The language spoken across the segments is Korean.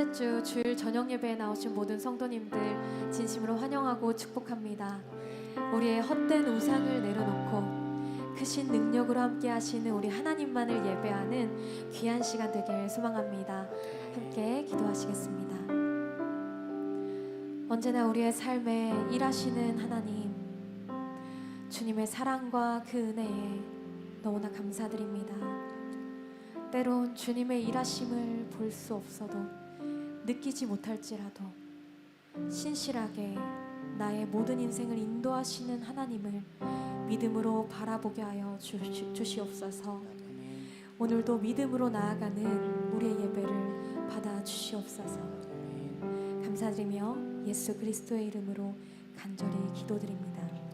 첫째 주 주일 저녁 예배에 나오신 모든 성도님들 진심으로 환영하고 축복합니다. 우리의 헛된 우상을 내려놓고 크신 능력으로 함께 하시는 우리 하나님만을 예배하는 귀한 시간 되길 소망합니다. 함께 기도하시겠습니다. 언제나 우리의 삶에 일하시는 하나님, 주님의 사랑과 그 은혜에 너무나 감사드립니다. 때론 주님의 일하심을 볼 수 없어도 느끼지 못할지라도 신실하게 나의 모든 인생을 인도하시는 하나님을 믿음으로 바라보게 하여 주, 주시 옵소서. 오늘도 믿음으로 나아가는 우리의 예배를 받아 주시옵소서. 감사드리며 예수 그리스도의 이름으로 간절히 기도드립니다.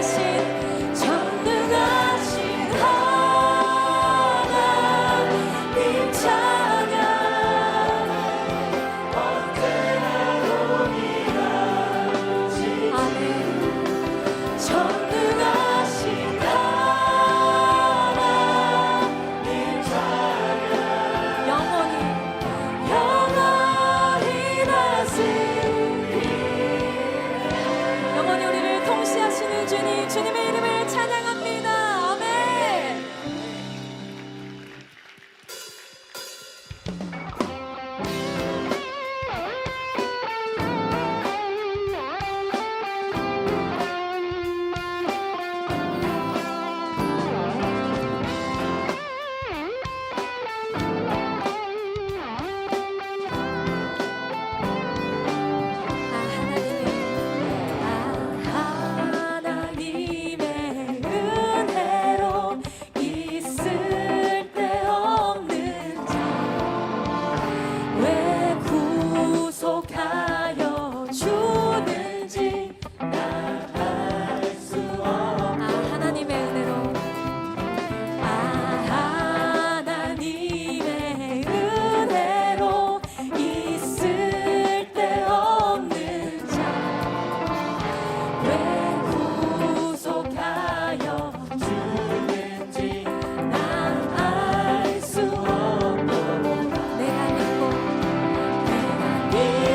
동행 내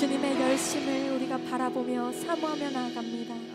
주님의 열심을 우리가 바라보며 사모하며 나아갑니다.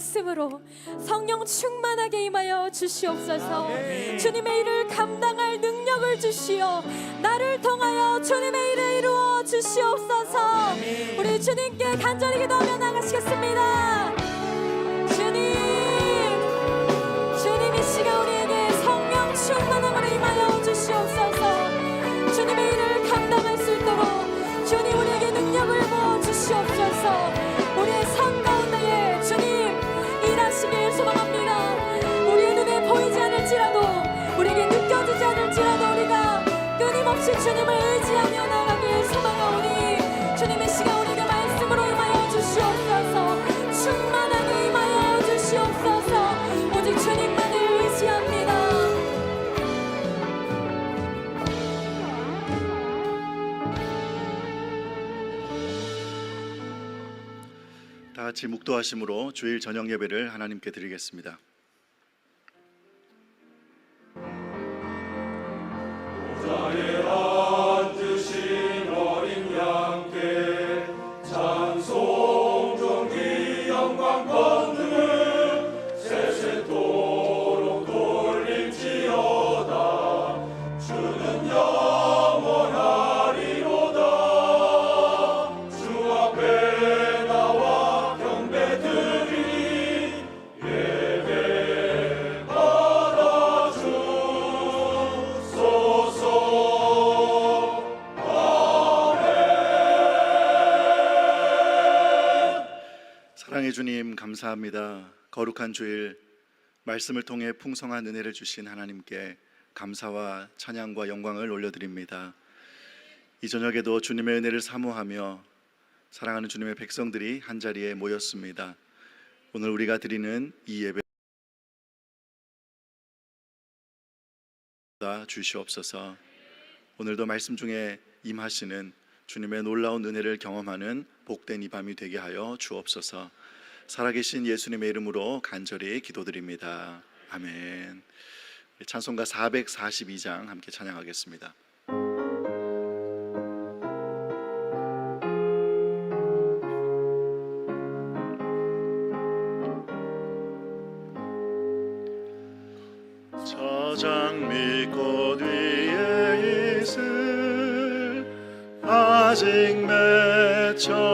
말씀으로 성령 충만하게 임하여 주시옵소서. 주님의 일을 감당할 능력을 주시어 나를 통하여 주님의 일을 이루어 주시옵소서. 우리 주님께 간절히 기도하며 나가시겠습니다. 주님의 일을 감당할 수 있도록 주님 우리에게 능력을 부어 주시옵소서. 오직 주님을 의지하며 나가길 소망하오니 주님의 시간 우리에게 말씀으로 임하여 주시옵소서. 충만하게 임하여 주시옵소서. 오직 주님만을 의지합니다. 다 같이 묵도하심으로 주일 저녁 예배를 하나님께 드리겠습니다. 주님 감사합니다. 거룩한 주일 말씀을 통해 풍성한 은혜를 주신 하나님께 감사와 찬양과 영광을 올려드립니다. 이 저녁에도 주님의 은혜를 사모하며 사랑하는 주님의 백성들이 한 자리에 모였습니다. 오늘 우리가 드리는 이 예배 다 주시옵소서. 오늘도 말씀 중에 임하시는 주님의 놀라운 은혜를 경험하는 복된 이 밤이 되게 하여 주옵소서. 살아계신 예수님의 이름으로 간절히 기도드립니다. 아멘. 찬송가 442장 함께 찬양하겠습니다. 저장 밑꽃 위에 있을 아직 맺혀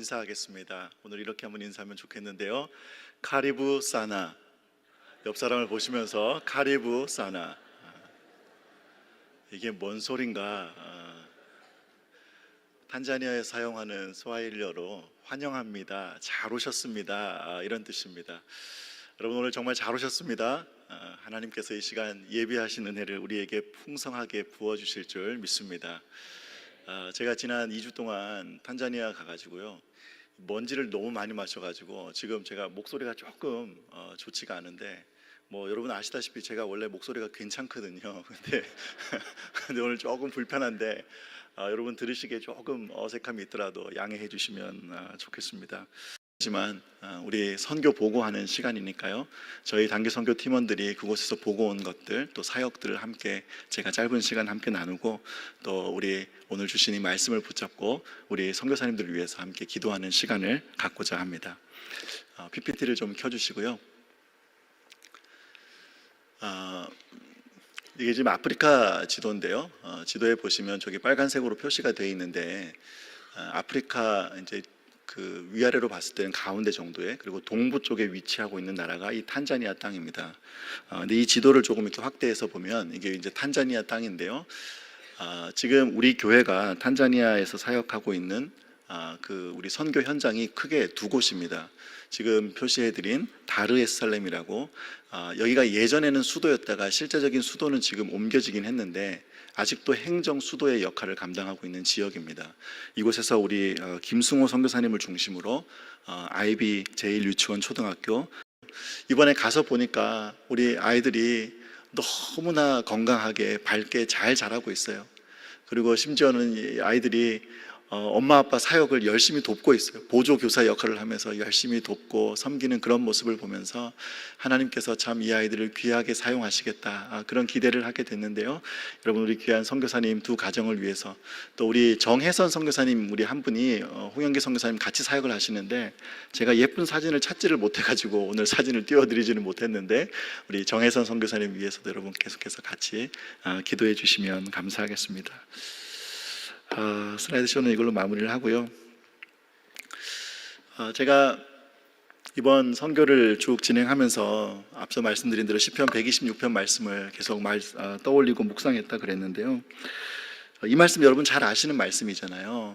인사하겠습니다. 오늘 이렇게 한번 인사하면 좋겠는데요. 카리브 사나 옆 사람을 보시면서 카리브 사나 아, 이게 뭔 소린가? 아, 탄자니아에 사용하는 스와힐리어로 환영합니다. 잘 오셨습니다. 아, 이런 뜻입니다. 여러분 오늘 정말 잘 오셨습니다. 아, 하나님께서 이 시간 예비하신 은혜를 우리에게 풍성하게 부어 주실 줄 믿습니다. 아, 제가 지난 2주 동안 탄자니아 가가지고요 먼지를 너무 많이 마셔가지고 지금 제가 목소리가 조금 어, 좋지가 않은데 뭐 여러분 아시다시피 제가 원래 목소리가 괜찮거든요. 근데 근데 오늘 조금 불편한데 아, 여러분 들으시기에 조금 어색함이 있더라도 양해해 주시면 아, 좋겠습니다. 하지만 아, 우리 선교 보고하는 시간이니까요. 저희 단기 선교 팀원들이 그곳에서 보고 온 것들 또 사역들을 함께 제가 짧은 시간 함께 나누고 또 우리 오늘 주신 이 말씀을 붙잡고 우리 선교사님들을 위해서 함께 기도하는 시간을 갖고자 합니다. 아, PPT를 좀 켜주시고요. 아, 이게 지금 아프리카 지도인데요. 어, 지도에 보시면 저기 빨간색으로 표시가 되어 있는데 아, 아프리카 이제 그 위아래로 봤을 때는 가운데 정도에 그리고 동부 쪽에 위치하고 있는 나라가 이 탄자니아 땅입니다. 어, 근데 이 지도를 조금 이렇게 확대해서 보면 이게 이제 탄자니아 땅인데요. 아, 지금 우리 교회가 탄자니아에서 사역하고 있는 아, 그 우리 선교 현장이 크게 두 곳입니다. 지금 표시해드린 다르에살렘이라고 아, 여기가 예전에는 수도였다가 실제적인 수도는 지금 옮겨지긴 했는데 아직도 행정 수도의 역할을 감당하고 있는 지역입니다. 이곳에서 우리 어, 김승호 선교사님을 중심으로 어, 아이비 제1유치원 초등학교 이번에 가서 보니까 우리 아이들이 너무나 건강하게 밝게 잘 자라고 있어요. 그리고 심지어는 이 아이들이 어, 엄마 아빠 사역을 열심히 돕고 있어요. 보조 교사 역할을 하면서 열심히 돕고 섬기는 그런 모습을 보면서 하나님께서 참 이 아이들을 귀하게 사용하시겠다 아, 그런 기대를 하게 됐는데요. 여러분 우리 귀한 선교사님 두 가정을 위해서 또 우리 정혜선 선교사님 우리 한 분이 어, 홍영기 선교사님 같이 사역을 하시는데 제가 예쁜 사진을 찾지를 못해가지고 오늘 사진을 띄워드리지는 못했는데 우리 정혜선 선교사님 위해서도 여러분 계속해서 같이 아, 기도해 주시면 감사하겠습니다. 아, 슬라이드 쇼는 이걸로 마무리를 하고요. 아, 제가 이번 선교를 쭉 진행하면서 앞서 말씀드린 대로 시편 126편 말씀을 계속 말, 아, 떠올리고 묵상했다 그랬는데요. 이 말씀 여러분 잘 아시는 말씀이잖아요.